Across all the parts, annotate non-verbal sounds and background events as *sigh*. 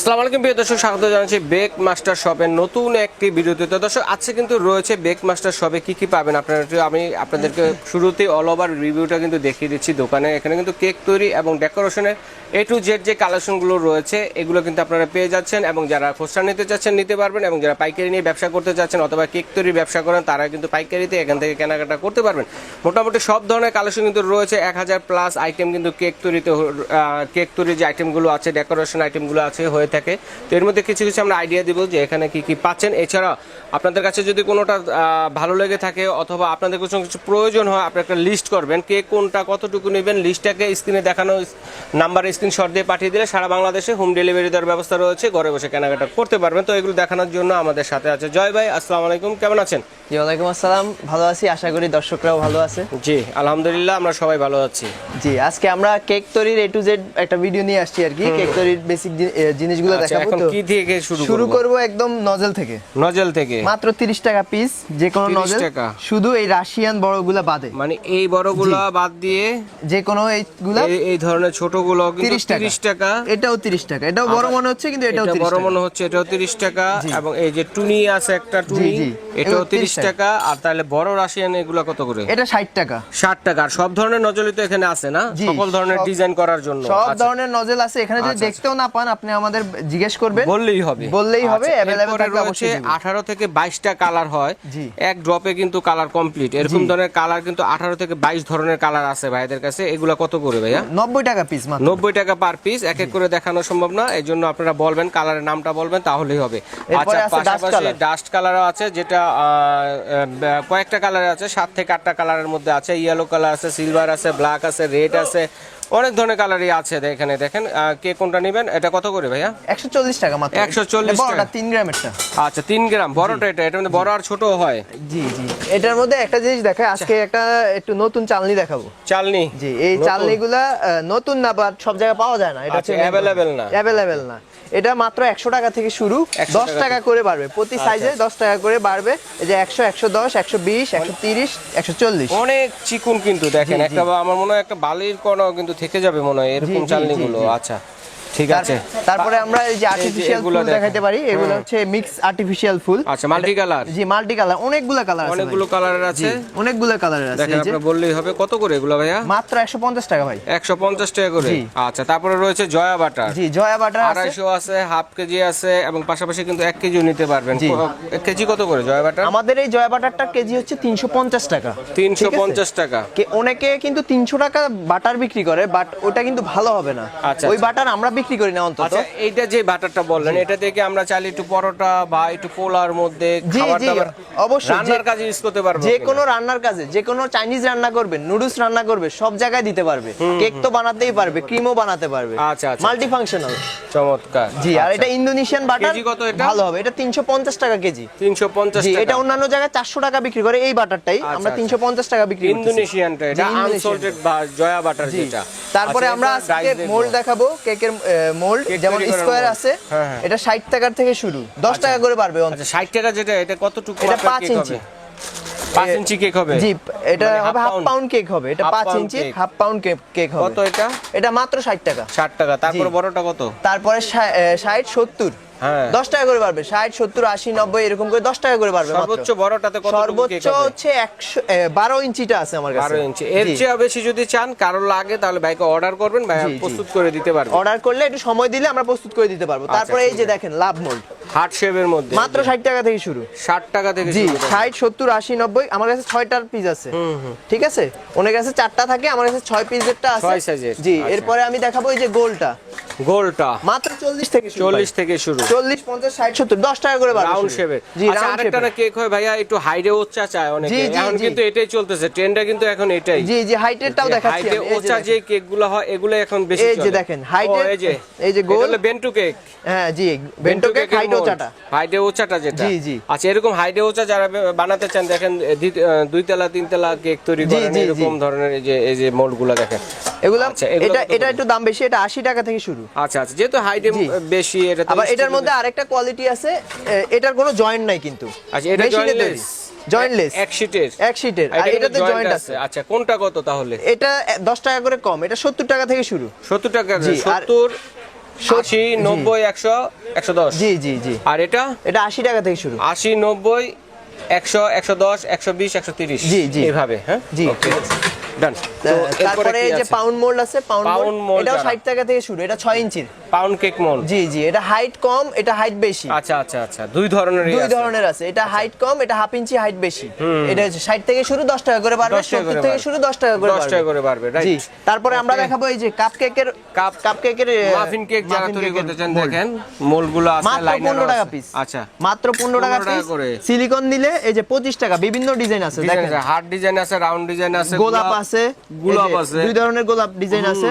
আসসালামু আলাইকুম, প্রিয় দর্শক, স্বাগত জানাচ্ছি বেক মাস্টার শপের নতুন একটি ভিডিওতে। তো দর্শক, আজকে কিন্তু রয়েছে বেক মাস্টার শপে কি কি পাবেন? আপনারা আমি আপনাদেরকে শুরুতেই অল ওভার রিভিউটা কিন্তু দেখিয়ে দিচ্ছি দোকানে। এখানে কিন্তু কেক তৈরি এবং ডেকোরেশনের এ টু জেড যে কালেকশনগুলো রয়েছে, এগুলো কিন্তু আপনারা পেয়ে যাচ্ছেন এবং যারা খুচরা নিতে চাচ্ছেন নিতে পারবেন এবং যারা পাইকারি নিয়ে ব্যবসা করতে চাচ্ছেন অথবা কেক তৈরি ব্যবসা করেন, তারা কিন্তু পাইকারিতে এখান থেকে কেনাকাটা করতে পারবেন। মোটামুটি সব ধরনের কালেকশন কিন্তু রয়েছে, এক হাজার প্লাস আইটেম কিন্তু কেক তৈরিতে কেক তৈরির যে আইটেমগুলো আছে ডেকোরেশন আইটেমগুলো আছে, হয়ে থাকে। তো এর মধ্যে কিছু কিছু আমরা আইডিয়া দিব যে এখানে কি কি পাচ্ছেন। এছাড়া আপনাদের কাছে যদি কোনোটা ভালো লেগে থাকে অথবা আপনাদের কিছু কিছু প্রয়োজন হয় আপনি একটা লিস্ট করবেন। কে কোনটা কতটুকু নেবেন লিস্টটাকে স্ক্রিনে দেখানো নাম্বারে স্ক্রিনশট দিয়ে পাঠিয়ে দিলে সারা বাংলাদেশে হোম ডেলিভারি দেওয়ার ব্যবস্থা রয়েছে। ঘরে বসে কেনাকাটা করতে পারবেন। তো এগুলো দেখানোর জন্য আমাদের সাথে আছে জয় ভাই। আসসালামু আলাইকুম। কেমন আছেন? জি ওয়ালাইকুম আসসালাম। ভালো আছি। আশা করি দর্শকরাও ভালো আছে। জি আলহামদুলিল্লাহ আমরা সবাই ভালো আছি। জি আজকে আমরা কেক তৈরির এ টু জেড একটা ভিডিও নিয়ে আসছি আর কি। কেক তৈরির বেসিক জিনিসগুলো আচ্ছা, দেখাবো এখন কি থেকে শুরু শুরু করব? একদম নজল থেকে। নজল থেকে? মাত্র 30 টাকা পিস যে কোনো 30 নজল টাকা। শুধু এই রাশিয়ান বড়গুলা বাদে। মানে এই বড়গুলো বাদ দিয়ে যে কোনো এইগুলা এই- ধরনের ছোটগুলো কিন্তু 30 টাকা। এটাও 30 টাকা। এটাও বড় মনে হচ্ছে কিন্তু এটাও এটা 30 বড় মনে হচ্ছে এটাও 30 টাকা। এবং এই যে টুনি আছে একটা টুনি এটাও 30 30 টাকা। আর তাহলে বড় রাশিয়ান এগুলো কত করে? এটা 60 টাকা। 60 টাকা। আর সব ধরনের নজলই তো এখানে আছে না? সকল ধরনের ডিজাইন করার জন্য সব আচ্ছা, ধরনের নজল আছে। এখানে যদি আচ্ছা, দেখতেও না পান আপনি আমাদের জিজ্ঞেস করবেন বললেই হবে। বললেই হবে, আচ্ছা, এরপরে থাকলে রয়েছে অবশ্যই 18 থেকে 22টা কালার হয়। এক ড্রপে কিন্তু কালার কমপ্লিট এরকম ধরনের কালার কিন্তু 18 থেকে 22 ধরনের কালার আছে ভাইদের কাছে। এগুলা কত করে ভাইয়া? 90 টাকা পিস মাত্র। নব্বই টাকা পার পিস এক এক করে দেখানো সম্ভব না। এই জন্য আপনারা বলবেন কালারের নামটা বলবেন তাহলেই হবে। আচ্ছা পাশাপাশি ডাস্ট কালারও আছে যেটা কয়েকটা কালার আছে সাত থেকে আটটা কালারের মধ্যে আছে। ইয়েলো কালার আছে সিলভার আছে ব্ল্যাক আছে রেড আছে। অনেক ধরনের কালারই আছে এখানে দেখেন। কে কোনটা নেবেন? এটা কত করে ভাইয়া? 140 টাকা মাত্র। 140 বড়টা টাকা। 3 গ্রামেরটা আচ্ছা তিন গ্রাম। বড়টা এটা এটা মধ্যে বড় আর ছোট হয়। জি জি। এটার মধ্যে একটা জিনিস দেখে আজকে একটা একটু নতুন চালনি দেখাবো। চালনি? জি এই চালনি চালনিগুলা নতুন না বাট সব জায়গায় পাওয়া যায় না। এটা হচ্ছে available না। অ্যাভেলেবেল না। এটা মাত্র একশো টাকা থেকে শুরু। দশ টাকা করে বাড়বে। প্রতি সাইজে দশ টাকা করে বাড়বে। এই যে একশো একশো দশ একশো বিশ একশো তিরিশ একশো চল্লিশ। অনেক চিকুন কিন্তু দেখেন। একটা আমার মনে হয় একটা বালির কণাও কিন্তু থেকে যাবে মনে হয় এরকম চালনি গুলো চালনিগুলো। আচ্ছা। ঠিক আছে। তারপরে আমরা এই যে আর্টিফিশিয়াল ফুল দেখাতে পারি এগুলো হচ্ছে মিক্স আর্টিফিশিয়াল ফুল। আচ্ছা মাল্টি কালার জি মাল্টি কালার অনেকগুলো কালার আছে অনেকগুলো কালারের আছে। অনেকগুলো কালার আছে। দেখেন আপনারা বললেই হবে কত করে এগুলো ভাইয়া? মাত্র একশো পঞ্চাশ টাকা ভাই। একশো পঞ্চাশ টাকা করে? আচ্ছা তারপরে রয়েছে জয়া বাটার। জি জয়া বাটার আছে। আড়াইশো আছে হাফ কেজি আছে এবং পাশাপাশি কিন্তু এক কেজিও নিতে পারবেন। জি। ক- এক কেজি কত করে জয়া বাটার? আমাদের এই জয়া বাটারটা কেজি হচ্ছে তিনশো পঞ্চাশ টাকা। তিনশো ঠিক আছে? পঞ্চাশ টাকা। কে অনেকে কিন্তু তিনশো টাকা বাটার বিক্রি করে বাট ওটা কিন্তু ভালো হবে না। আচ্ছা, ওই আচ্ছা। বাটার আমরা বিক্রি করি না অন্তত। আচ্ছা এইটা যে বাটারটা বললেন এটা থেকে আমরা চাইলে একটু পরোটা বা একটু পোলার মধ্যে খাবার দাবার অবশ্যই, রান্নার কাজে ইউজ করতে পারব যে কোনো রান্নার কাজে যে কোনো চাইনিজ রান্না করবে নুডলস রান্না করবে সব জায়গায় দিতে পারবে। কেক তো বানাতেই পারবে ক্রিমও বানাতে পারবে। আচ্ছা, আচ্ছা। মাল্টি ফাংশনাল চমৎকার। জি আর আচ্ছা। এটা ইন্দোনেশিয়ান বাটার কেজি কত এটা? ভালো হবে। এটা তিনশো পঞ্চাশ টাকা কেজি। তিনশো পঞ্চাশ জি টাকা। এটা অন্যান্য জায়গায় চারশো টাকা বিক্রি করে এই বাটারটাই আচ্ছা, আমরা আচ্ছা। তিনশো পঞ্চাশ টাকা বিক্রি করতেছি। ইন্দোনেশিয়ানটা এটা আনসল্টেড বা জয়া বাটার যেটা। তারপরে আচ্ছা, আমরা আজকে মোল্ড দেখাবো কেকের মোল্ড যেমন স্কোয়ার আছে হ্যাঁ, হ্যাঁ। এটা ষাট টাকার থেকে শুরু। দশ টাকা করে পারবে আচ্ছা ষাট টাকা যেটা এটা কতটুকু এটা মাপের পাঁচ ইঞ্চি। 5 ইঞ্চি কেক হবে? জি এটা মানে হবে হাফ পাউন্ড কেক হবে। এটা Half পাঁচ ইঞ্চি হাফ পাউন্ড কেক হবে। কত এটা? এটা মাত্র ষাট টাকা। ষাট টাকা। তারপর বড়টা কত? তারপরে ষা- এ, ষাট সত্তর। হ্যাঁ। দশ টাকা করে বাড়বে ষাট সত্তর আশি নব্বই এরকম করে দশ টাকা করে পারবে সর্বোচ্চ বড়টাতে সর্বোচ্চ হচ্ছে একশো বারো ইঞ্চিটা আছে আমার কাছে। বারো ইঞ্চি। এর চেয়ে বেশি যদি চান কারও লাগে তাহলে বাইকে অর্ডার করবেন। প্রস্তুত করে দিতে পারবেন অর্ডার করলে একটু সময় দিলে আমরা প্রস্তুত করে দিতে পারব। আচ্ছা, তারপরে এই যে দেখেন লাভ মোল্ড। হার্ট শেপের মধ্যে। মাত্র ষাট টাকা থেকে শুরু। ষাট টাকা থেকে জি শুরু করে। ষাট সত্তর আশি নব্বই আমার কাছে ছয়টার পিস আছে। ঠিক আছে? ওনার কাছে চারটা থাকে আমার কাছে ছয় পিসেরটা আছে। ছয় size-এর, জি আচ্ছা। এরপরে আমি দেখাবো এই যে গোলটা। গোলটা। মাত্র চল্লিশ থেকে শুরু চল্লিশ থেকে শুরু। চল্লিশ পঞ্চাশ ষাট সত্তর দশ টাকা করে পারবে রাউন্ড শেপের জি আচ্ছা আরেকটা না কেক হয় ভাইয়া একটু হাইডে উচ্চা চায় অনেকে। এখন কিন্তু এটাই চলতেছে ট্রেন্ডটা কিন্তু এখন এটাই। জি জি হাইটেরটাও দেখাচ্ছি হাইডে আমি, যে উচ্চা যে কেকগুলো হয় এগুলো এখন বেশি এই যে দেখেন, height-এর- এই যে এই যে গোল। বেন্টু কেক হ্যাঁ জি বেন্টো কেক হাইট যেটা? জি, জি। আচ্ছা এরকম যারা বানাতে চান দেখেন দুই তলা তিন তলা কেক তৈরি করেন এরকম ধরনের যে এই যে মোল্ডগুলা দেখেন। এগুলো আচ্ছা, এটা এটা একটু দাম বেশি এটা আশি টাকা থেকে শুরু। আচ্ছা আচ্ছা যেহেতু বেশি এটা আবার এটার মধ্যে আরেকটা কোয়ালিটি আছে এটার কোনো জয়েন্ট নাই কিন্তু। আচ্ছা এটা জয়েন্টলেস জয়েন্টলেস এক শিটের এক শিটের আর এটা এটাতে জয়েন্ট আছে। আচ্ছা কোনটা কত তাহলে? এটা দশ টাকা করে কম এটা সত্তর টাকা থেকে শুরু। সত্তর টাকা জি, আর- সত্তর আশি নব্বই একশো একশো দশ। জি জি জি। আর এটা? এটা আশি টাকা থেকে শুরু। আশি নব্বই একশো একশো দশ একশো বিশ একশো তিরিশ। জি, জি। এভাবে হ্যাঁ? জি। ডান তারপরে যে পাউন্ড মোল্ড আছে পাউন্ড মোল্ড এটাও 60 টাকা থেকে শুরু এটা 6 ইঞ্চির। পাউন্ড কেক মন জি জি এটা হাইট কম এটা হাইট বেশি। আচ্ছা আচ্ছা আচ্ছা দুই ধরনের দুই ধরনের আছে এটা হাইট কম এটা হাফ ইঞ্চি হাইট বেশি। এটা হচ্ছে 60 থেকে শুরু 10 টাকা করে বাড়বে 10 টাকা করে 70 থেকে শুরু 10 টাকা করে 10 টাকা করে বাড়বে. জি তারপরে আমরা দেখাবো এই যে কাপ কেকের কাপ কাপ কেকের মাফিন কেক যারা তৈরি করতে চান দেখেন মোল্ডগুলো আছে মাত্র 15 টাকা পিস আচ্ছা। মাত্র 15 টাকা পিস সিলিকন দিলে এই যে 25 টাকা বিভিন্ন ডিজাইন আছে দেখেন। হার্ড ডিজাইন আছে রাউন্ড ডিজাইন আছে গোলাপ আছে গোলাপ আছে। দুই ধরনের গোলাপ ডিজাইন আছে।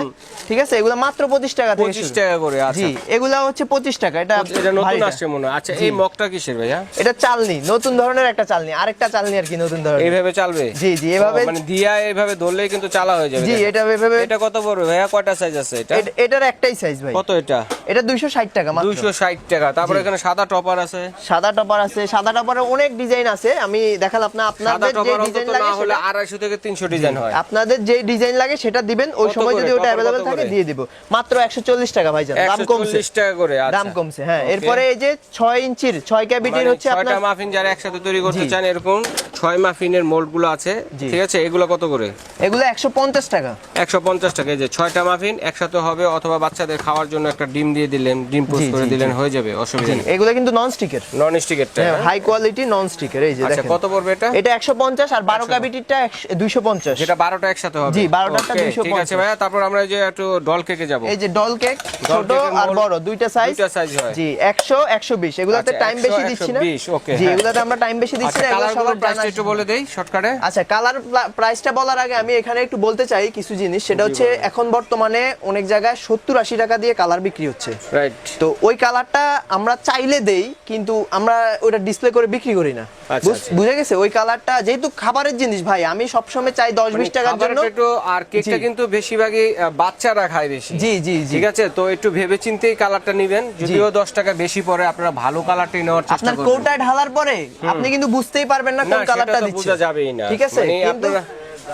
ঠিক আছে? এগুলো মাত্র 25 টাকা থেকে 25 টাকা করে আচ্ছা। জি এগুলা হচ্ছে 25 টাকা। এটা এটা নতুন আসছে মনে আচ্ছা এই মগটা কিসের ভাইয়া? এটা চালনি নতুন ধরনের একটা চালনি। আরেকটা চালনি আর কি নতুন ধরনের। এইভাবে চালবে? জি, জি, এভাবে- মানে দিয়া এইভাবে ধরলেই কিন্তু চালা হয়ে যাবে জি এটা এভাবে এটা কত পড়বে ভাইয়া? কয়টা সাইজ আছে এটা? এটার একটাই সাইজ ভাই। কত এটা? এটা 260 টাকা মাত্র। 260 টাকা। তারপরে এখানে সাদা টপার আছে। সাদা টপার আছে। সাদা টপারে অনেক ডিজাইন আছে। আমি দেখালাম সাদা আপনাদের যে ডিজাইন লাগে হলে সেটা- 250 থেকে 300 ডিজাইন হয়। আপনাদের যে ডিজাইন লাগে সেটা দিবেন ওই সময় যদি ওটা অ্যাভেলেবল থাকে দিয়ে দিব। মাত্র 140 টাকা ভাইজান দাম কমছে। 140 টাকা করে আচ্ছা। দাম কমছে হ্যাঁ। এরপরে এই যে 6 ইঞ্চির 6 ক্যাভিটির মানে হচ্ছে আপনার মাফিন যারা একসাথে তৈরি করতে চান এরকম ছয় মাফিনের মোল্ডগুলো আছে ঠিক আছে? এগুলো কত করে? এগুলো 150 টাকা। একশো পঞ্চাশ টাকা এই যে ছয়টা মাফিন একসাথে হবে অথবা বাচ্চাদের খাওয়ার জন্য একটা ডিম দিয়ে দিলেন ডিম পোস্ট করে দিলেন হয়ে যাবে অসুবিধা নেই। এগুলো কিন্তু নন স্টিকের নন স্টিকেরটা হাই কোয়ালিটি নন স্টিকের এই যে দেখেন। আচ্ছা কত পড়বে এটা? এটা 150 আর 12 ক্যাভিটিরটা 250 যেটা বারোটা একসাথে হবে। জি, 12টারটা 250 ঠিক আছে ভাইয়া। তারপর আমরা এই যে একটু ডল কেকে যাব। এই যে ডল কেক ছোট আর বড় দুইটা সাইজ দুইটা size হয়। জি 100 120 এগুলাতে আচ্ছা, টাইম বেশি দিচ্ছি না। 120, okay, জি। এগুলাতে আমরা টাইম বেশি দিচ্ছি আচ্ছা না এগুলো সবার প্রাইসটা জানা একটু বলে দেই শর্টকাটে আচ্ছা কালার প্রাইসটা বলার আগে আমি এখানে একটু বলতে চাই কিছু জিনিস। সেটা হচ্ছে এখন বর্তমানে অনেক জায়গায় সত্তর আশি টাকা দিয়ে কালার বিক্রি হচ্ছে। রাইট তো ওই কালারটা আমরা চাইলে দেই কিন্তু আমরা ওটা ডিসপ্লে করে বিক্রি করি না। আচ্ছা, আচ্ছা। বুঝে গেছে? ওই কালারটা যেহেতু খাবারের জিনিস ভাই আমি সবসময় চাই দশ বিশ টাকার জন্য? একটু আর কেকটা কিন্তু বেশিরভাগই বাচ্চারা খায় বেশি। জি জি ঠিক আছে? তো একটু ভেবে চিন্তেই কালারটা নিবেন। যদিও দশ টাকা বেশি পরে আপনারা ভালো কালারটাই নেওয়ার চেষ্টা আপনার কোটা ঢালার পরে আপনি কিন্তু বুঝতেই পারবেন না কোন কালারটা দিচ্ছে। বোঝা যাবেই না। ঠিক আছে? মানে কিন্তু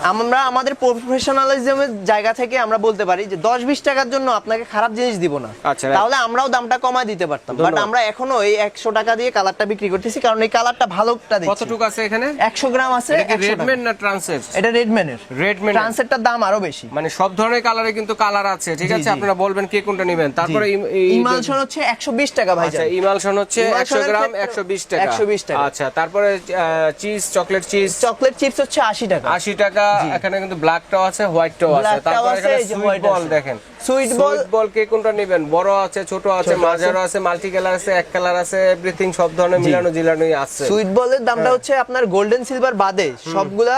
আমরা আমাদের প্রফেশনালিজমের জায়গা থেকে আমরা বলতে পারি যে দশ বিশ টাকার জন্য আপনাকে খারাপ জিনিস দিব না। আচ্ছা, তাহলে আমরাও দামটা কমায় দিতে পারতাম। বাট আমরা এখনও এই একশো টাকা দিয়ে কালারটা বিক্রি করতেছি কারণ এই কালারটা ভালোটা দিচ্ছি কতটুকু আছে এখানে? একশো গ্রাম আছে এটা কি 100 টাকা। রেডমেন না ট্রান্সেট এটা রেডম্যানের রেডমেন ট্রান্সেটটার দাম আরও বেশি। মানে সব ধরনের কালারে কিন্তু কালার আছে ঠিক আছে? আপনারা বলবেন কে কোনটা নেবেন। তারপরে ইম- ইমালশন হচ্ছে একশো বিশ টাকা ভাই আচ্ছা ইমালশন হচ্ছে একশো গ্রাম একশো বিশ টাকা। 120 টাকা। আচ্ছা তারপরে cheese chocolate cheese chocolate chips হচ্ছে আশি টাকা। আশি টাকা এখানে কিন্তু ব্ল্যাকটাও আছে হোয়াইটটাও আছে। তারপরে এখানে সুইট বল দেখেন। সুইট ball- বল কে কোনটা নেবেন? বড় আছে ছোট আছে ছোট আছে। মাল্টি কালার আছে এক কালার আছে এভরিথিং সব ধরনের মিলানো জিলানোই আছে। সুইট বলের দামটা হ্যাঁ। হচ্ছে আপনার গোল্ডেন সিলভার বাদে সবগুলা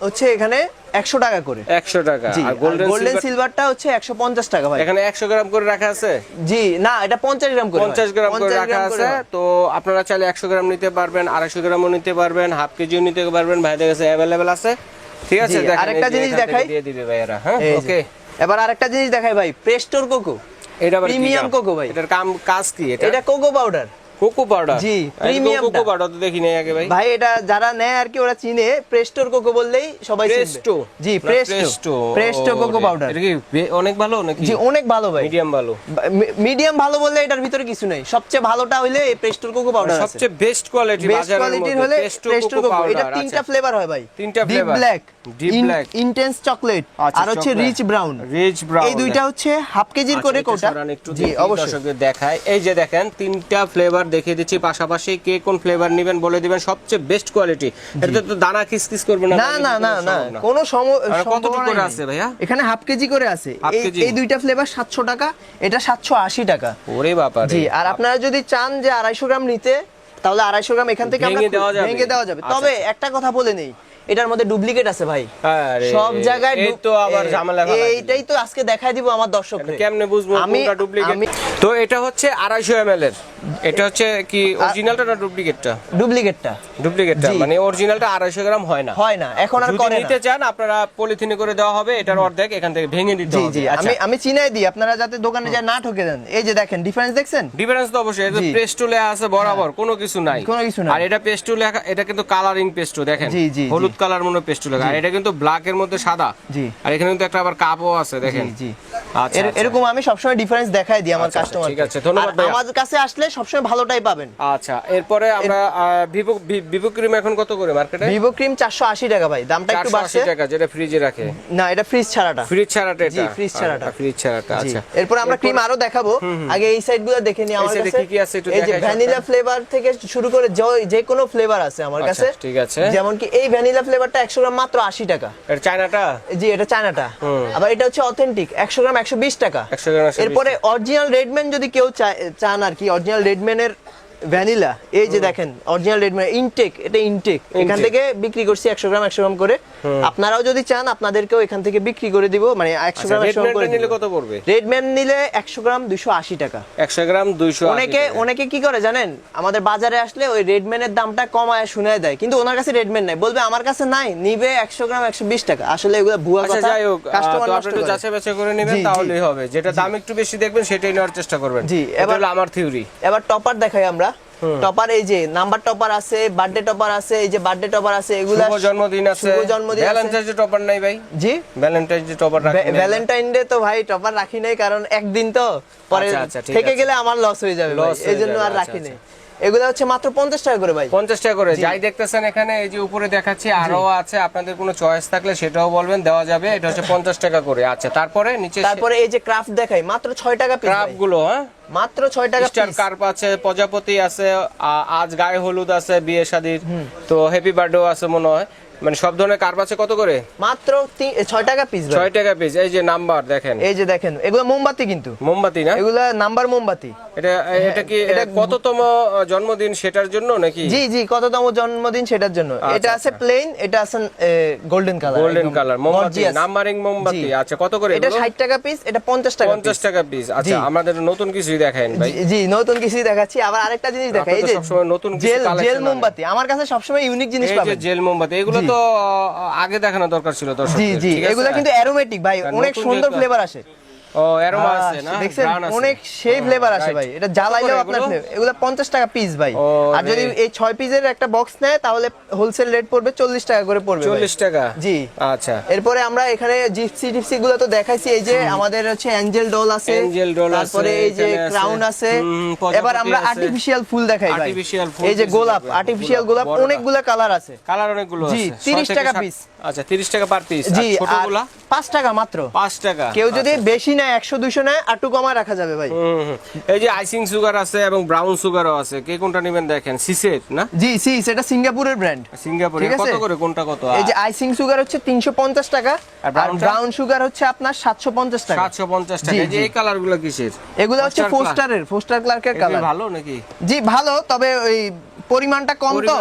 হচ্ছে এখানে একশো টাকা করে। একশো টাকা। গোল্ডেন গোল্ডেন সিলভারটা হচ্ছে একশো পঞ্চাশ টাকা ভাই। এখানে একশো গ্রাম করে রাখা আছে? জি। না এটা পঞ্চাশ গ্রাম করে পঞ্চাশ গ্রাম করে রাখা আছে। তো আপনারা চাইলে একশো গ্রাম নিতে পারবেন আড়াইশো গ্রামও নিতে পারবেন হাফ কেজিও নিতে পারবেন। ভাইদের কাছে অ্যাভেলেবেল আছে। ঠিক আছে আরেকটা জিনিস দেখাই। দিয়ে দিবে ভাইয়েরা হ্যাঁ ওকে এবার আরেকটা জিনিস দেখাই ভাই প্রেস্টোর কোকো এটা প্রিমিয়াম কোকো? ভাই। এটার কাম কাজ কি এটা এটা কোকো পাউডার কোকো পাউডার? জি, premium কোকো পাউডার তো দেখি নাই আগে ভাই। ভাই এটা যারা নেয় আর কি ওরা চিনে। প্রেস্টোর কোকো বললেই সবাই। প্রেস্টো জি প্রেস্টো প্রেস্টো কোকো পাউডার। এটা কি অনেক ভালো নাকি? জি অনেক ভালো ভাই। মিডিয়াম ভালো। মিডিয়াম ভালো বললে এটার ভিতরে কিছু নেই। সবচেয়ে ভালোটা হইলে এই প্রেস্টোর কোকো পাউডার আছে। সবচেয়ে বেস্ট কোয়ালিটি বেস্ট বাজারের মধ্যে পেস্টো কোকো কোকো। এটা তিনটা ফ্লেভার হয় ভাই। তিনটা ডিপ ব্ল্যাক। ইন্টেন্স চকলেট আচ্ছা, আর হচ্ছে রিচ ব্রাউন রিচ ব্রাউন এই দুইটা হচ্ছে হাফ কেজির করে আচ্ছা, কোটা। এটা জি অবশ্যই। দেখায়। এই যে দেখেন তিনটা ফ্লেভার দেখিয়ে দিচ্ছি। পাশাপাশি কে কোন ফ্লেভার নেবেন বলে দিবেন সবচেয়ে বেস্ট কোয়ালিটি এটাতে তো দানা কিসকিস করবে না না না না কোনো কতটুকু করে আছে ভাইয়া? এখানে হাফ কেজি করে আছে। এই- দুইটা ফ্লেভার সাতশো টাকা এটা সাতশো আশি টাকা। ওরে বাবা জি আর আপনারা যদি চান যে আড়াইশো গ্রাম নিতে তাহলে আড়াইশো গ্রাম এখান থেকে আমরা ভেঙে দেওয়া যাবে? দেওয়া যাবে। আচ্ছা, তবে একটা কথা বলে নেই। এটার মধ্যে ডুপ্লিকেট আছে ভাই। সব জায়গায় এই তো আবার ঝামেলা এইটাই তো আজকে দেখাই দিব আমার দর্শক কেমনে বুঝব আমি কোনটা ডুপ্লিকেট আমি তো এটা হচ্ছে আড়াইশো এম এর। এটা হচ্ছে কি অরিজিনালটা না ডুপ্লিকেটটা ডুপ্লিকেটটা ডুপ্লিকেটটা মানে অরিজিনালটা আড়াইশো গ্রাম হয় না। হয় না এখন আর করে নিতে চান আপনারা পলিথিনে করে দেওয়া হবে এটার অর্ধেক এখান থেকে ভেঙে দিতে হবে। জি আচ্ছা। আমি আমি চিনাই দিই আপনারা যাতে দোকানে যায় না ঠকে দেন। এই যে দেখেন ডিফারেন্স দেখছেন? ডিফারেন্স তো অবশ্যই এটা। পেস্টু লেখা আছে বরাবর কোনো কিছু নাই। কোনো কিছু নাই। আর এটা পেস্টু লেখা এটা কিন্তু কালারিং পেস্টু দেখেন। জি, জি। হলুদ কালার মনে পেস্টুল আর এটা কিন্তু ব্ল্যাক এর মধ্যে সাদা। জি। আর এখানে কিন্তু একটা আবার কাপও আছে দেখেন। জি আচ্ছা আচ্ছা। এরকম আমি সবসময় ডিফারেন্স দেখাই দিই আমার আচ্ছা, কাস্টমার ঠিক আছে, ধন্যবাদ ভাইয়া। আমাদের কাছে আসলে সবসময় ভালোটাই পাবেন। আচ্ছা এরপরে আমরা ভিভো ভিভো ক্রিম এখন কত করে মার্কেটে ভিভো ক্রিম চারশো আশি টাকা ভাই দামটা একটু চারশো আশি টাকা যেটা ফ্রিজে রাখে। না এটা ফ্রিজ ছাড়াটা। ফ্রিজ ছাড়াটা জি, ফ্রিজ ছাড়াটা। ফ্রিজ ছাড়াটা আচ্ছা। এরপর আমরা ক্রিম আরও দেখাবো। আগে এই সাইড দেখে নিই আমার কাছে। কি কি আছে একটু এই যে ভ্যানিলা ফ্লেভার থেকে শুরু করে যে- কোনো ফ্লেভার আছে আমার আচ্ছা, কাছে। ঠিক আছে। যেমন কি এই ভ্যানিলা ফ্লেভারটা একশো গ্রাম মাত্র আশি টাকা। এটা চায়নাটা? জি এটা চায়নাটা। আবার এটা হচ্ছে অথেন্টিক একশো গ্রাম একশো বিশ টাকা। 100 গ্রাম 120 এরপরে অরিজিনাল রেডম্যান যদি কেউ চায়- চান আর কি অরিজিনাল রেডম্যানের ভ্যানিলা এই যে দেখেন অরিজিনাল ইনটেক এটা ইনটেক এখান থেকে বিক্রি করছি একশো গ্রাম একশো গ্রাম করে। আপনারাও যদি চান আপনাদেরকেও এখান থেকে বিক্রি করে দিব মানে একশো আচ্ছা গ্রাম একশো গ্রাম করে নিলে কত পড়বে? রেডম্যান নিলে একশো গ্রাম দুশো আশি টাকা। একশো গ্রাম দুইশো অনেকে অনেকে কি করে জানেন? আমাদের বাজারে আসলে ওই রেডম্যানের দামটা কমায় শুনে দেয়। কিন্তু ওনার কাছে রেডম্যান নাই। বলবে আমার কাছে নাই নিবে একশো গ্রাম একশো বিশ টাকা। আসলে এগুলো ভুয়া আচ্ছা কথা। যাই হোক কাস্টমার নষ্ট। যাচাই বাছাই করে। নেবেন। তাহলেই হবে। যেটা দাম একটু বেশি দেখবেন সেটাই নেওয়ার চেষ্টা করবেন। জি, এবার- আমার থিওরি এবার টপার দেখাই আমরা। টপার এই যে নাম্বার টপার আছে বার্থডে টপার আছে এই যে বার্থডে টপার আছে এগুলা শুভ জন্মদিন আছে। শুভ জন্মদিন ভ্যালেন্টাইন ডে টপার নাই ভাই। জি। ভ্যালেন্টাইন ডে টপার রাখি নাই। ভ্যালেন্টাইন ডে তো ভাই টপার রাখি নাই কারণ একদিন তো পরে আচ্ছা, আচ্ছা, থেকে গেলে আমার লস হয়ে যাবে Loss হয়ে এই জন্য আর আচ্ছা, রাখি নাই। এগুলো হচ্ছে মাত্র পঞ্চাশ টাকা করে ভাই। পঞ্চাশ টাকা করে। যাই দেখতেছেন এখানে এই যে উপরে দেখাচ্ছি আরও আছে। আপনাদের কোনো চয়েস থাকলে সেটাও বলবেন দেওয়া যাবে। এটা হচ্ছে পঞ্চাশ টাকা করে। আচ্ছা তারপরে নিচে তারপরে এই যে ক্রাফট দেখাই মাত্র ছয় টাকা ক্রাফটগুলো হ্যাঁ? মাত্র ছয় টাকা স্টার কার্প আছে প্রজাপতি আছে আজ গায়ে হলুদ আছে বিয়ে শাদির। তো হ্যাপি বার্থডে আছে মনে হয়। মানে সব ধরনের কার্প আছে কত করে? মাত্র তি- এ, ছয় টাকা পিস ভাই ছয় টাকা পিস এই যে নাম্বার দেখেন। এই যে দেখেন এগুলো মোমবাতি কিন্তু। মোমবাতি না? এগুলা নাম্বার মোমবাতি। এটা এটা কি কততম জন্মদিন সেটার জন্য নাকি? জি জি কততম জন্মদিন সেটার জন্য। এটা আছে প্লেন এটা আছে গোল্ডেন কালার গোল্ডেন কালার মোমবাতি নাম্বারিং মোমবাতি আচ্ছা কত করে এটা ষাট টাকা পিস এটা পঞ্চাশ টাকা পঞ্চাশ piece। টাকা পিস আচ্ছা আমাদের নতুন কিছুই দেখেন ভাই। জি, নতুন কিছুই দেখাচ্ছি। আবার আরেকটা জিনিস দেখাই এই যে সবসময় নতুন কিছু জেল জেল মোমবাতি। আমার কাছে সবসময় ইউনিক জিনিস এই যে জেল মোমবাতি এগুলো তো আগে দেখানো দরকার ছিল দর্শক জি জি এগুলা কিন্তু অ্যারোমেটিক ভাই। অনেক সুন্দর ফ্লেভার আসে। ও অ্যারোমা আছে না? দেখছেন? অনেক সেই ফ্লেভার আসে ভাই। এটা জ্বালাইলেও আপনার এগুলো? flavor- এগুলো পঞ্চাশ টাকা পিস ভাই। আর যদি এই ছয় পিসের একটা বক্স নেয় তাহলে হোলসেল রেট পড়বে চল্লিশ টাকা করে পড়বে ভাই। চল্লিশ টাকা? জি। আচ্ছা। এরপরে আমরা এখানে জিপসি টিপসি গুলো তো দেখাইছি। এই যে আমাদের হচ্ছে অ্যাঞ্জেল ডল আছে Angel doll আছে, তারপরে এই যে ক্রাউন আছে। এবার আমরা আর্টিফিশিয়াল ফুল দেখাই ভাই। Artificial ফুল এই যে গোলাপ আর্টিফিশিয়াল গোলাপ। অনেকগুলো কালার আছে। কালার অনেকগুলো জি, আছে। 30 টাকা piece। আচ্ছা 30 টাকা পার পিস জি আর ছোটগুলা? পাঁচ টাকা মাত্র। 5 টাকা। কেউ যদি বেশি নেয় একশো দুইশো নেয় আটু কমায় রাখা যাবে ভাই। এই যে আইসিং সুগার আছে এবং ব্রাউন সুগারও আছে কে কোনটা নেবেন দেখেন? সিসেট না? জি সি সেটা সিঙ্গাপুরের ব্র্যান্ড সিঙ্গাপুরে কত করে কোনটা কত? এই যে আইসিং সুগার হচ্ছে তিনশো পঞ্চাশ টাকা আর ব্রাউন সুগার হচ্ছে আপনার সাতশো পঞ্চাশ টাকা। 750 টাকা। এই যে এই কালারগুলো কিসের? এগুলো হচ্ছে। ফোস্টারের ফোস্টার ক্লার্কের কালার ভালো নাকি? জি ভালো তবে ওই পরিমাণটা কম তো।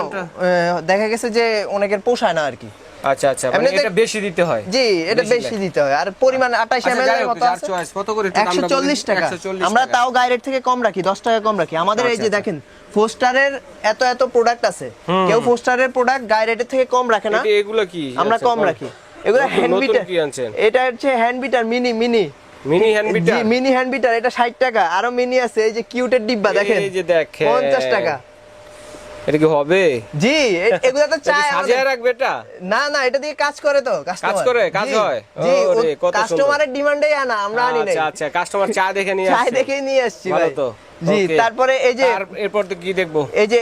দেখা গেছে যে অনেকের পোষায় না আর কি। আচ্ছা আচ্ছা মানে এটা বেশি দিতে হয়। জি এটা বেশি দিতে হয়। আর পরিমাণ আঠাশ আচ্ছা, এম যাই মতো আছে choice, কত করে একটু দামটা একশো বলে চল্লিশ দিন? টাকা। আমরা তাও গাইরের থেকে কম রাখি দশ টাকা কম রাখি। আমাদের এই আচ্ছা, যে আচ্ছা। দেখেন ফোস্টারের এত এত প্রোডাক্ট আছে। কেউ ফোস্টারের প্রোডাক্ট গাইরেটের থেকে কম রাখে না। এগুলো কি? আমরা আচ্ছা, কম রাখি। এগুলো নতুন- হ্যান্ড বিটার এটা হচ্ছে hand beater mini mini mini hand জি বিটার মিনি হ্যান্ড বিটার এটা ষাট টাকা। আরও মিনি আছে এই যে কিউটের ডিব্বা দেখেন। এই যে দেখেন। পঞ্চাশ টাকা। এটা কি হবে? জি এগুলা তো চাই সাজিয়ে রাখবে এটা? না না এটা দিয়ে কাজ করে তো কাজ করে? কাজ হয়? জি কত কাস্টমারের ডিমান্ডে আনা আমরা আনি না আচ্ছা আচ্ছা কাস্টমার চা দেখে নিয়ে আসছে। চা দেখে নিয়ে আসছি ভালো ভাই। তো। জি তারপরে এই যে এরপর তো কি দেখব? এই যে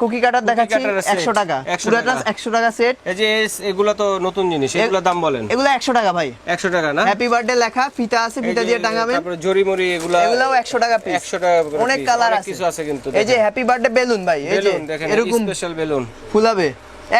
কুকি কাটার দেখাচ্ছি cutter এর set, একশো টাকা। 100 পুরাটা টাকা। একশো টাকা সেট এই যে এগুলো তো নতুন জিনিস এগুলোর দাম বলেন। এগুলো একশো টাকা ভাই। একশো টাকা না? হ্যাপি বার্থডে লেখা ফিতা আছে ফিতা দিয়ে টাঙাবেন। তারপরে জরিমরি এগুলো এগুলাও একশো টাকা পিস একশো টাকা অনেক কালার আছে। কিছু আছে কিন্তু এই যে হ্যাপি বার্থডে বেলুন ভাই এই যে এরকম স্পেশাল বেলুন। ফুলাবে।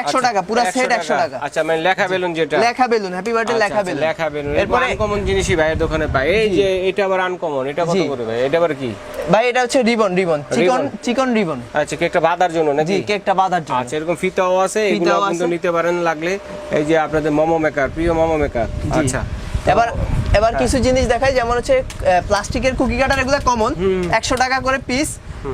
একশো টাকা পুরা সেট একশো টাকা। আচ্ছা মানে লেখা বেলুন যেটা। লেখা বেলুন হ্যাপি বার্থডে আচ্ছা, লেখা আচ্ছা, বেলুন। লেখা বেলুন। এরপরে আনকমন জিনিসই ভাইয়ের দোকানে পাই এই যে এটা আবার আনকমন এটা কত করে ভাই? এটা আবার কি? ভাই এটা হচ্ছে রিবন রিবন। চিকন চিকন রিবন। আচ্ছা কেকটা বাঁধার জন্য জি নাকি? কেকটা বাঁধার জন্য। আচ্ছা এরকম ফিতাও আছে এগুলো কিন্তু নিতে পারেন লাগলে। এই যে আপনাদের মোমো মেকার প্রিয় মোমো মেকার। আচ্ছা। এবার এবার কিছু জিনিস দেখাই যেমন হচ্ছে প্লাস্টিকের কুকি কাটার এগুলো কমন একশো টাকা করে পিস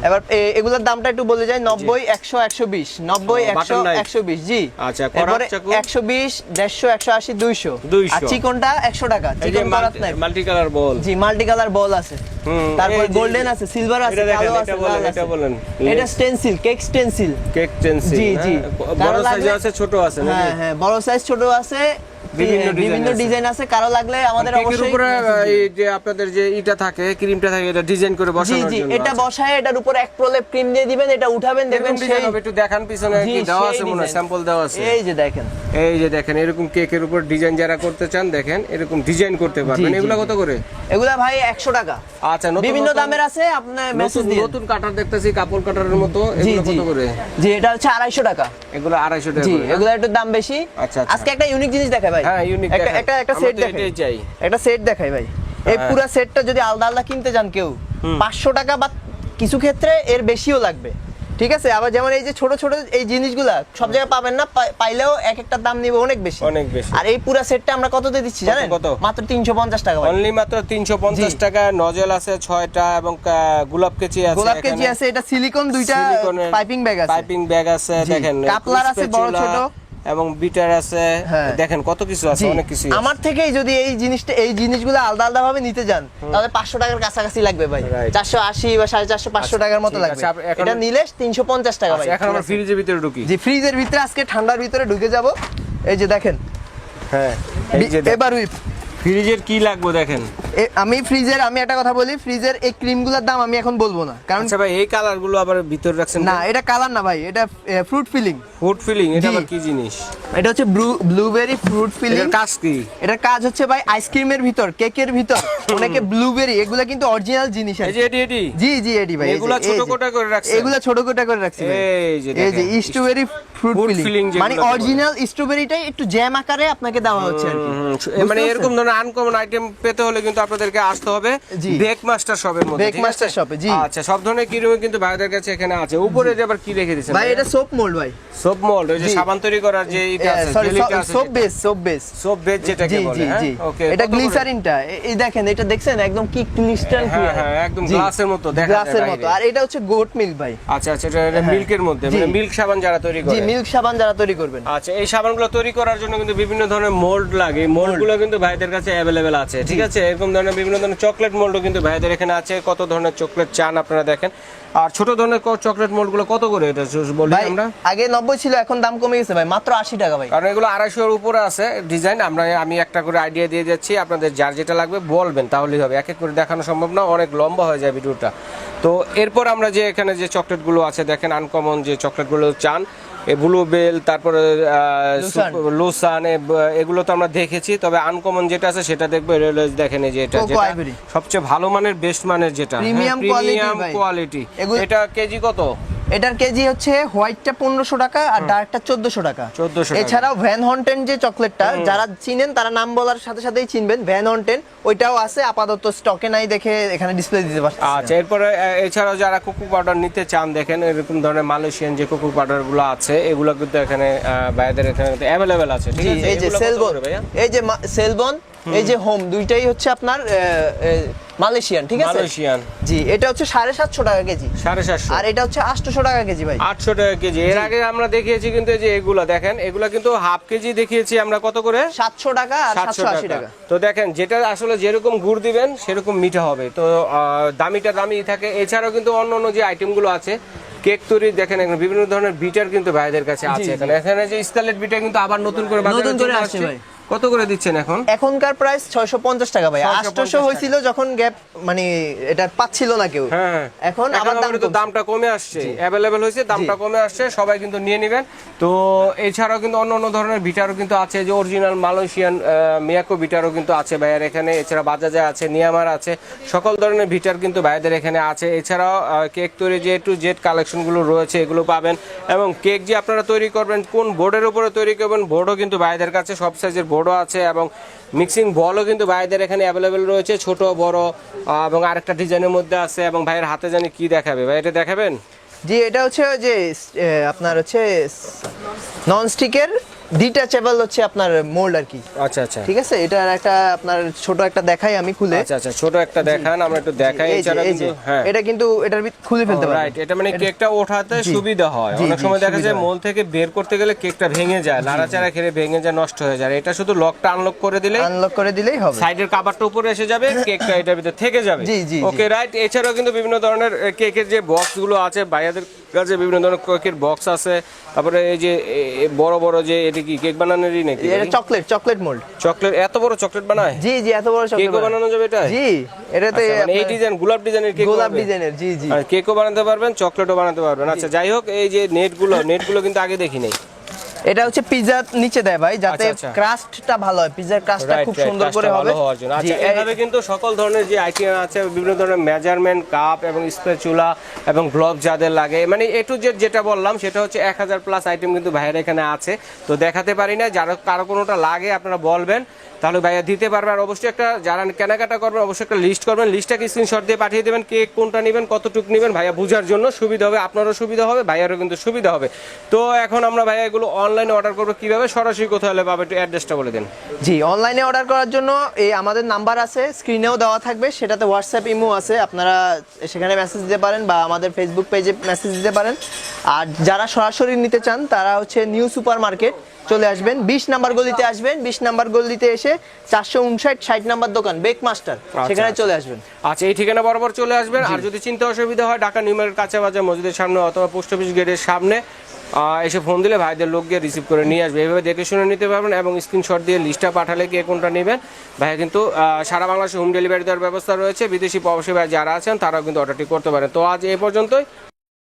এবার এগুলোর দামটা একটু বলে যায় নব্বই একশো একশো বিশ। নব্বই একশো একশো বিশ জি। আচ্ছা, এরপরে একশো বিশ দেড়শো একশো আশি দুইশো। আর চিকনটা একশো টাকা চিকন করাত নাই মাল্টি কালার বল জি মাল্টি কালার বল আছে তারপর গোল্ডেন আছে সিলভার আছে কালো আছে বলেন, লাল এটা আছে। এটা stencil cake stencil cake stencil জি, জি। বড় সাইজ আছে ছোট আছে হ্যাঁ হ্যাঁ বড় সাইজ ছোট আছে বিভিন্ন। ডিজাইন আছে। কারও লাগলে আমাদের অবশ্যই উপরে এই যে আপনাদের যে ইটা থাকে ক্রিমটা থাকে এটা ডিজাইন করে জি বসানোর জি জন্য এটা আচ্ছা। বসায় এটার উপর এক প্রলেপ ক্রিম দিয়ে দিবেন এটা উঠাবেন দেখবেন সেই একটু দেখান পিছনে কি দেওয়া আছে মনে স্যাম্পল দেওয়া আছে। এই যে দেখেন। এই যে দেখেন এরকম কেকের উপর ডিজাইন যারা করতে চান দেখেন এরকম ডিজাইন করতে পারবেন। এগুলো কত করে? এগুলা ভাই একশো টাকা। আচ্ছা বিভিন্ন দামের আছে আপনার মেসেজ দিন নতুন কাটার দেখতেছি কাপড় কাটারের মতো এগুলো কত করে? জি এটা হচ্ছে আড়াইশো টাকা। এগুলো আড়াইশো টাকা জি হ্যাঁ? এগুলা একটু দাম বেশি। আচ্ছা, আচ্ছা। আজকে একটা ইউনিক জিনিস দেখাই ভাই। হ্যাঁ, একটা একটা সেট দেখাই। চাই। একটা সেট দেখাই ভাই। এই হ্যাঁ। পুরো সেটটা যদি আলাদা আলাদা কিনতে যান কেউ পাঁচশো টাকা বা কিছু ক্ষেত্রে এর বেশিও লাগবে। ঠিক আছে? আবার যেমন এই যে ছোট ছোট এই জিনিসগুলা সব জায়গায় পাবেন না পাইলেও এক একটা দাম নিবে অনেক বেশি। অনেক বেশি। আর এই পুরো সেটটা আমরা কততে দিচ্ছি জানেন? কত? মাত্র তিনশো পঞ্চাশ টাকা অনলি মাত্র তিনশো পঞ্চাশ জি। টাকা নজল আছে ছয়টা এবং গোলাপ কেচি আছে গোলাপ কেজি আছে এটা সিলিকন দুইটা পাইপিং ব্যাগ আছে। পাইপিং ব্যাগ আছে দেখেন কাপলার আছে বড় ছোট। এবং বিটার আছে। হ্যাঁ। দেখেন কত কিছু আছে অনেক কিছু আমার থেকেই যদি এই জিনিসটা এই জিনিসগুলো আলাদা আলাদা ভাবে নিতে যান তাহলে পাঁচশো টাকার কাছাকাছি লাগবে ভাই। চারশো আশি বা সাড়ে চারশো পাঁচশো আচ্ছা, টাকার মতো লাগবে। এটা নিলে তিনশো পঞ্চাশ টাকা ভাই। আচ্ছা, এখন আমরা ফ্রিজের ভিতরে ঢুকি। জি ফ্রিজের ভিতরে আজকে ঠান্ডার ভিতরে ঢুকে যাব। এই যে দেখেন। হ্যাঁ এবার উইপ ফ্রিজের কি লাগবে দেখেন? আমি ফ্রিজের আমি একটা কথা বলি ফ্রিজের এই ক্রিমগুলোর দাম আমি এখন বলব না কারণ আচ্ছা ভাই এই কালারগুলো আবার ভিতরে রাখছেন না এটা কালার না ভাই এটা ফ্রুট ফিলিং ফ্রুট ফিলিং এটা। আবার কি জিনিস? এটা হচ্ছে ব্লুবেরি ফ্রুট ফিলিং এটার কাজ কি? এটার কাজ হচ্ছে ভাই আইসক্রিমের ভিতর কেকের ভিতর *coughs* অনেকে ব্লুবেরি এগুলো কিন্তু অরিজিনাল জিনিস আর এই যে এটি এটি? জি জি এটি ভাই এগুলা ছোট কোটা করে রাখছে এগুলা ছোট কোটা করে রাখছে। এই যে এই যে স্ট্রবেরি ফ্রুট ফিলিং মানে অরিজিনাল স্ট্রবেরিটাই একটু জ্যাম আকারে আপনাকে দেওয়া হচ্ছে আর কি। মানে এরকম ধরনের আনকমন আইটেম পেতে হলে কিন্তু আপনাদেরকে আসতে হবে বেক মাস্টার শপের মধ্যে? Master shop এ, জি। আচ্ছা সব ধরনের কিরম কিন্তু ভাইদের কাছে এখানে আছে। উপরে যে আবার কি রেখে দিয়েছেন ভাই এটা সোপ মোল্ড ভাই। সোপ মোল্ড ওই যে সাবান তৈরি করার যে এটা আছে sorry soap base soap base soap যেটাকে জি বলে জি হ্যাঁ? জি। ওকে এটা গ্লিসারিনটা এই দেখেন এটা দেখছেন? একদম কি ক্রিস্টাল হ্যাঁ, ক্লিয়ার হ্যাঁ, একদম গ্লাসের মতো দেখা যায় গ্লাসের মতো। আর এটা হচ্ছে গোট মিল্ক ভাই। আচ্ছা আচ্ছা এটা মিল্কের মধ্যে মানে মিল্ক সাবান যারা তৈরি করে। মিল্ক সাবান যারা তৈরি করবেন। আচ্ছা এই সাবানগুলো তৈরি করার জন্য কিন্তু বিভিন্ন ধরনের মোল্ড লাগে। মোল্ডগুলো কিন্তু ভাইদের কাছে অ্যাভেলেবেল আছে ঠিক আছে? এরকম ধরনের বিভিন্ন ধরনের চকলেট মোল্ডও কিন্তু ভাইদের এখানে আছে। কত ধরনের চকলেট চান আপনারা দেখেন। আর ছোট ধরনের চকলেট মোল্ডগুলো কত করে এটা বলি আমরা? আগে নব্বই ছিল এখন দাম কমে গেছে ভাই মাত্র আশি টাকা ভাই। কারণ এগুলো আড়াইশোর উপরে আছে ডিজাইন আমরা আমি একটা করে আইডিয়া দিয়ে যাচ্ছি আপনাদের যার যেটা লাগবে বলবেন তাহলেই হবে। এক এক করে দেখানো সম্ভব না অনেক লম্বা হয়ে যায় ভিডিওটা। তো এরপর আমরা যে এখানে যে চকলেটগুলো আছে দেখেন আনকমন যে চকলেটগুলো চান ব্লু বেল তারপরে লুসান। এগুলো তো আমরা দেখেছি তবে আনকমন যেটা আছে সেটা দেখব দেখেন যে এটা যেটা সবচেয়ে ভালো মানের বেস্ট মানের যেটা। প্রিমিয়াম কোয়ালিটি এগুলো- এটা কেজি কত? এটার কেজি হচ্ছে হোয়াইটটা পনেরোশো টাকা আর ডার্কটা চোদ্দশো টাকা। 1400 টাকা। এছাড়াও ভ্যান হন্টেন যে চকলেটটা যারা চিনেন তারা নাম বলার সাথে সাথেই চিনবেন ভ্যান হন্টেন ওইটাও আছে আপাতত স্টকে নাই দেখে এখানে ডিসপ্লে দিতে পারছি আচ্ছা এরপরে এছাড়াও যারা কোকো পাউডার নিতে চান দেখেন এরকম ধরনের মালয়েশিয়ান যে কোকো পাউডারগুলো আছে এগুলো কিন্তু এখানে ভাইয়াদের এখানে অ্যাভেলেবেল আছে ঠিক আছে? এই যে সেলবন এই যে সেলবন এই যে হোম দুইটাই হচ্ছে আপনার মালয়েশিয়ান ঠিক আছে? মালয়েশিয়ান। জি এটা হচ্ছে সাড়ে সাতশো টাকা কেজি। সাড়ে সাতশো। আর এটা হচ্ছে আটশোশো টাকা কেজি ভাই। আটশো টাকা কেজি। এর আগে আমরা দেখিয়েছি কিন্তু এই যে এগুলা দেখেন এগুলা কিন্তু হাফ কেজি দেখিয়েছি আমরা কত করে? সাতশো টাকা আর সাতশো আশি টাকা। তো দেখেন যেটা আসলে যেরকম গুড় দিবেন সেরকম মিঠা হবে। তো দামিটা দামি থাকে। এছাড়াও কিন্তু অন্য অন্য যে আইটেমগুলো আছে কেক তৈরি দেখেন এখানে বিভিন্ন ধরনের বিটার কিন্তু ভাইদের কাছে আছে এখানে। এখানে যে স্কালেট বিটার কিন্তু আবার নতুন করে নতুন করে আসছে। ভাই। কত করে দিচ্ছেন এখন? এখনকার প্রাইস ছয়শো পঞ্চাশ টাকা ভাই। 650 আটশোশো টাকা। হয়েছিল যখন গ্যাপ মানে এটা পাচ্ছিল না কেউ। হ্যাঁ এখন আবার দাম কিন্তু দামটা কমে আসছে। অ্যাভেলেবেল হয়েছে দামটা কমে আসছে সবাই কিন্তু নিয়ে নেবেন। তো এছাড়াও কিন্তু অন্য অন্য ধরনের বিটারও কিন্তু আছে যে অরিজিনাল মালয়েশিয়ান মিয়াকো বিটারও কিন্তু আছে ভাইয়ের এখানে। এছাড়া বাজাজে আছে নিয়ামার আছে সকল ধরনের বিটার কিন্তু ভাইদের এখানে আছে। এছাড়াও কেক তৈরি যে টু জেড কালেকশনগুলো রয়েছে এগুলো পাবেন। এবং কেক যে আপনারা তৈরি করবেন কোন বোর্ডের উপরে তৈরি করবেন বোর্ডও কিন্তু ভাইদের কাছে সব সাইজের বোর্ডও আছে এবং মিক্সিং বলও কিন্তু ভাইদের এখানে অ্যাভেলেবেল রয়েছে, ছোট, বড় এবং আরেকটা ডিজাইনের মধ্যে আছে এবং ভাইয়ের হাতে জানি কি দেখাবে। ভাই, এটা দেখাবেন? জি, এটা হচ্ছে যে আপনার হচ্ছে নন স্টিকের ডিটাচেবল হচ্ছে আপনার মোল্ড আর কি। আচ্ছা আচ্ছা। ঠিক আছে? এটার একটা আপনার ছোট একটা দেখাই আমি খুলে। আচ্ছা আচ্ছা ছোট একটা দেখান আমরা একটু দেখাই এছাড়া কিন্তু হ্যাঁ। এটা কিন্তু এটার খুলে ফেলতে পারবেন। রাইট এটা মানে কেকটা ওঠাতে সুবিধা হয়। অনেক সময় দেখা যায়। মোল থেকে বের করতে গেলে কেকটা ভেঙে যায় নাড়াচাড়া খেলে ভেঙে যায় নষ্ট হয়ে যায়। এটা শুধু লকটা আনলক করে দিলে আনলক করে দিলেই হবে। সাইডের কাভারটা উপরে এসে যাবে কেকটা এটার ভিতরে থেকে যাবে। জি, জি। ওকে রাইট এছাড়াও কিন্তু বিভিন্ন ধরনের কেকের যে বক্সগুলো আছে ভাইয়াদের কাছে বিভিন্ন ধরনের কেকের বক্স আছে। তারপরে এই যে বড় বড় যে এটা কি কেক বানানোরই নাকি? এটা চকলেট চকলেট মোল্ড চকলেট এত বড় চকলেট বানায়? জি জি এত বড় চকলেট কেকও বানানো যাবে এটা জি এটাতে তো মানে এই ডিজাইন গোলাপ ডিজাইনের কেক গোলাপ ডিজাইনের জি জি। আর কেকও বানাতে পারবেন চকলেটও বানাতে পারবেন। আচ্ছা যাই হোক এই যে নেটগুলো নেটগুলো কিন্তু আগে দেখি নাই এটা হচ্ছে পিজা নিচে দেয় ভাই যাতে আচ্ছা, আচ্ছা। ক্রাস্টটা ভালো হয়। পিজার ক্রাস্টটা খুব সুন্দর করে হবে। আচ্ছা এই- এভাবে কিন্তু সকল ধরনের যে আইটেম আছে বিভিন্ন ধরনের মেজারমেন্ট কাপ এবং স্পেচুলা এবং গ্লোভ যাদের লাগে মানে এ টু জেড যেটা বললাম সেটা হচ্ছে এক হাজার প্লাস আইটেম কিন্তু ভাইয়ের এখানে আছে। তো দেখাতে পারি না যারা কারও কোনোটা লাগে আপনারা বলবেন। তাহলে ভাইয়া দিতে পারবে আর অবশ্যই একটা যারা কেনাকাটা করবেন, অবশ্যই একটা লিস্ট করবেন। লিস্টটাকে স্ক্রিনশট দিয়ে পাঠিয়ে দেবেন, কে কোনটা নেবেন, কতটুকু নেবেন। ভাইয়া বোঝার জন্য সুবিধা হবে, আপনারও সুবিধা হবে, ভাইয়ারও কিন্তু সুবিধা হবে। তো এখন আমরা ভাইয়া এগুলো অনলাইনে অর্ডার করব কীভাবে? সরাসরি কোথায় হলে পাবে একটু অ্যাড্রেসটা বলে দিন। জি অনলাইনে অর্ডার করার জন্য এই আমাদের নাম্বার আছে স্ক্রিনেও দেওয়া থাকবে, সেটাতে হোয়াটসঅ্যাপ ইমো আছে, আপনারা সেখানে মেসেজ দিতে পারেন বা আমাদের ফেসবুক পেজে মেসেজ দিতে পারেন। আর যারা সরাসরি নিতে চান, তারা হচ্ছে নিউ সুপার মার্কেট চলে আসবেন। বিশ নাম্বার গলিতে আসবেন। বিশ নাম্বার গলিতে এসে চারশো উনষাট ষাট নাম্বার দোকান বেক মাস্টার সেখানে চলে আসবেন। আচ্ছা এই ঠিকানা বরাবর চলে আসবেন। আর যদি চিন্তা অসুবিধা হয় ঢাকা নিউমারের কাছে বাজার মসজিদের সামনে অথবা পোস্ট অফিস গেটের সামনে এসে ফোন দিলে ভাইদের লোক গিয়ে রিসিভ করে নিয়ে আসবে। এইভাবে দেখে শুনে নিতে পারবেন এবং স্ক্রিনশট দিয়ে লিস্টটা পাঠালে কে কোনটা নেবেন। ভাইয়া কিন্তু সারা বাংলাদেশে হোম ডেলিভারি দেওয়ার ব্যবস্থা রয়েছে। বিদেশি প্রবাসী ভাই যারা আছেন তারাও কিন্তু অর্ডারটি করতে পারেন। তো আজ এই পর্যন্তই।